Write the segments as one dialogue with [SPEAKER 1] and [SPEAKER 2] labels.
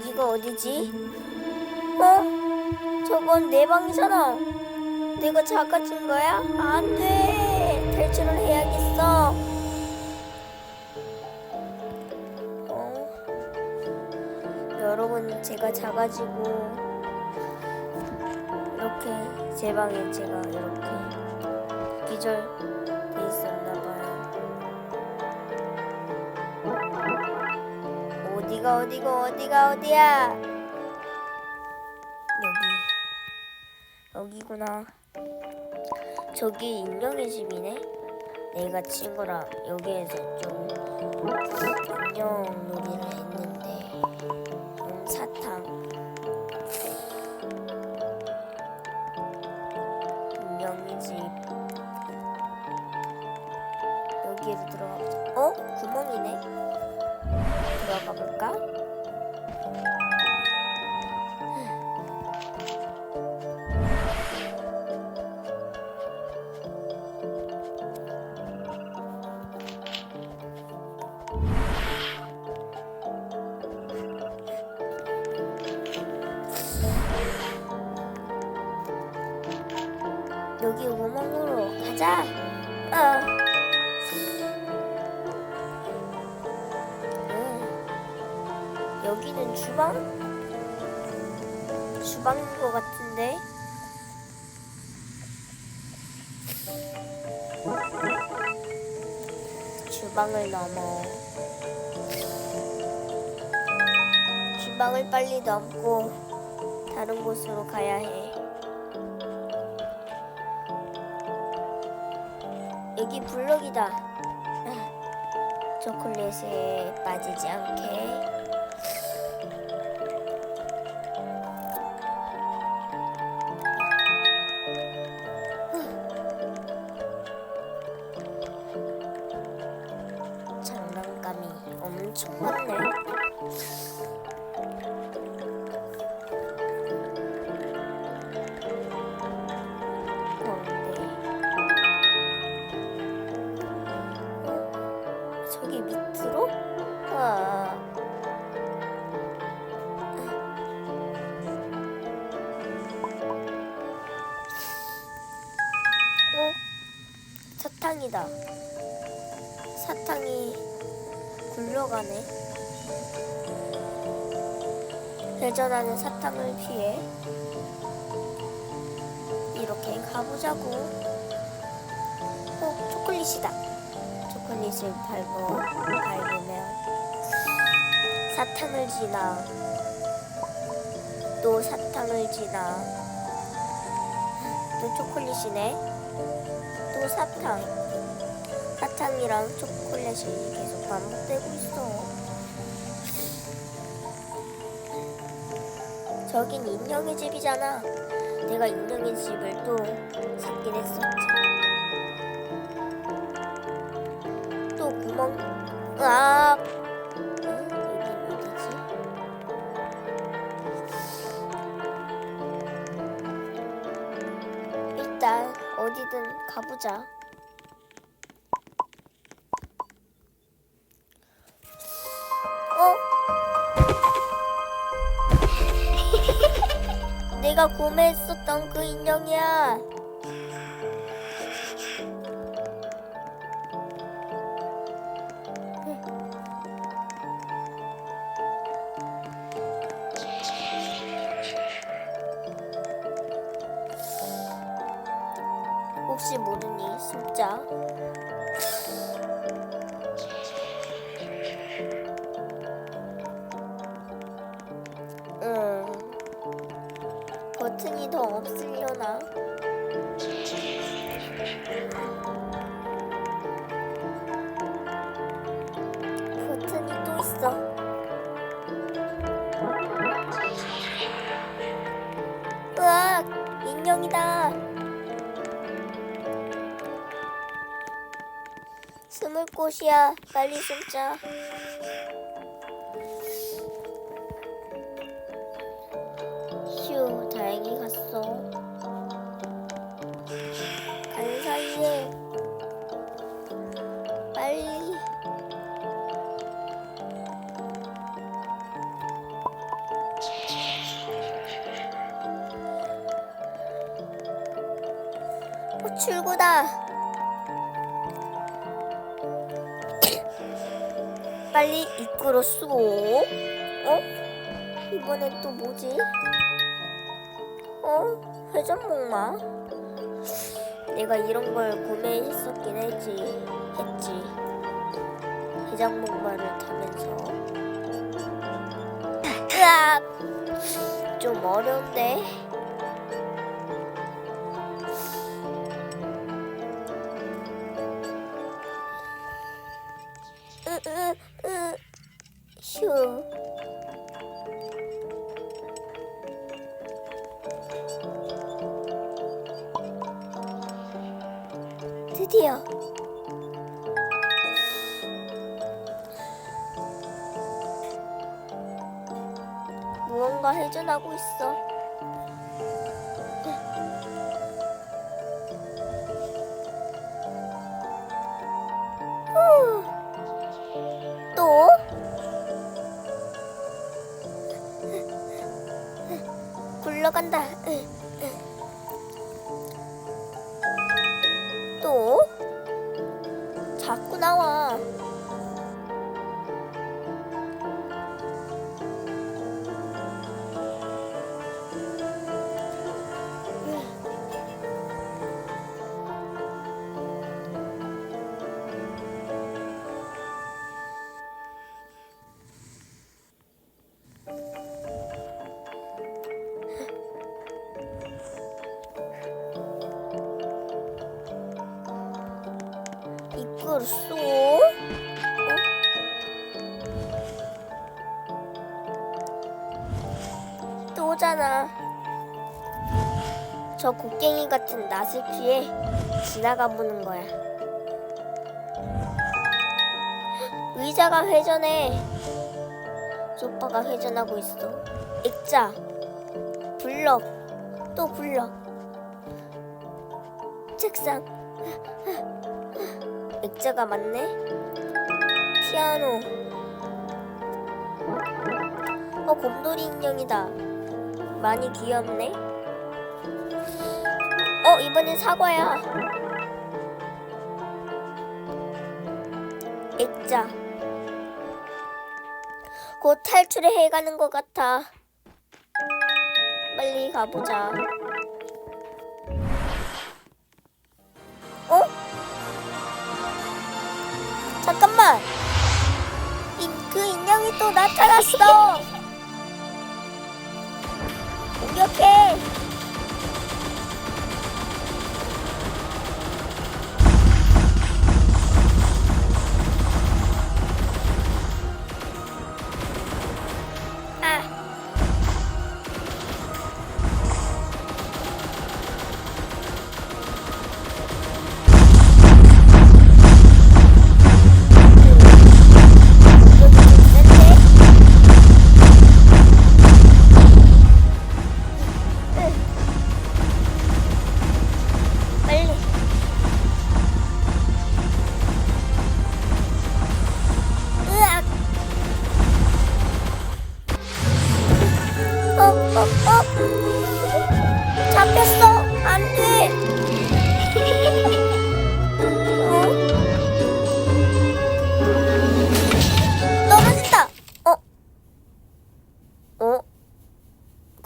[SPEAKER 1] 여기가 어디지? 어? 저건 내 방이잖아. 내가 작아진 거야? 안 돼. 탈출을 해야겠어. 어? 여러분, 제가 작아지고 이렇게 제 방에 제가 이렇게 기절 어디가 어디가 어디가 어디야? 여기 여기구나. 저기 인형의 집이네. 내가 친구랑 여기에서 좀 인형 놀이를 했는데 음, 사탕 인형의 집 여기에도 여기는 주방? 주방인 것 같은데. 주방을 넘어. 주방을 빨리 넘고 다른 곳으로 가야 해. 여기 블럭이다. 아, 초콜릿에 빠지지 않게. 많네. 그런데 저기 밑으로? 아. 어? 사탕이다. 사탕이 굴러가네. 회전하는 사탕을 피해 이렇게 가보자고. 어, 초콜릿이다. 초콜릿을 밟고 밟으면 사탕을 지나 또 사탕을 지나 또 초콜릿이네. 또 사탕. 사탕이랑 초콜릿이 계속 반복되고 있어. 저긴 인형의 집이잖아. 내가 인형의 집을 또 찾긴 했었지. 또 구멍. 아. 내가 구매했었던 그 인형이야. 혹시 모르니 숨자. 버튼이 더 없으려나? 버튼이 또 있어. 으악! 인형이다. 숨을 곳이야. 빨리 숨자. 어디 갔어? 간 사이에 빨리 어, 출구다 빨리 입구로 쓰고. 어? 이번엔 또 뭐지? 어? 회전목마? 내가 이런 걸 구매했었긴 했지. 했지. 회전목마를 타면서. 으악! 좀 어려운데? 드디어. 무언가 회전하고 있어. 후. 또? 굴러간다. 입구를 쏘? 어? 또 오잖아. 저 곡괭이 같은 낯을 피해 지나가 보는 거야. 의자가 회전해. 소파가 회전하고 있어. 액자, 블럭, 또 블럭, 책상. 액자가 많네. 피아노. 어, 곰돌이 인형이다. 많이 귀엽네. 어, 이번엔 사과야. 액자. 곧 탈출을 해가는 것 같아. 빨리 가보자. 어? 잠깐만. 이, 그 인형이 또 나타났어. 공격해.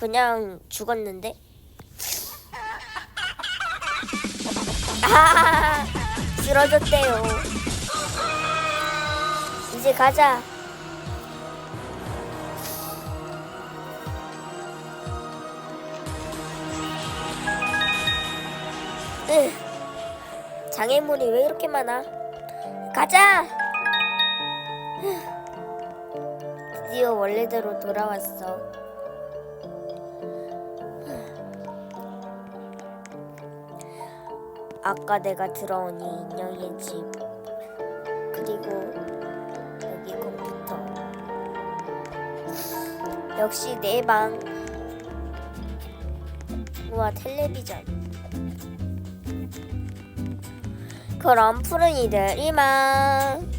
[SPEAKER 1] 그냥 죽었는데? 아, 쓰러졌대요. 이제 가자. 으, 장애물이 왜 이렇게 많아? 가자. 휴, 드디어 원래대로 돌아왔어. 아까 내가 들어온 이 인형의 집 그리고 여기 컴퓨터. 역시 내 방. 우와 텔레비전. 그럼 푸른 이들 이만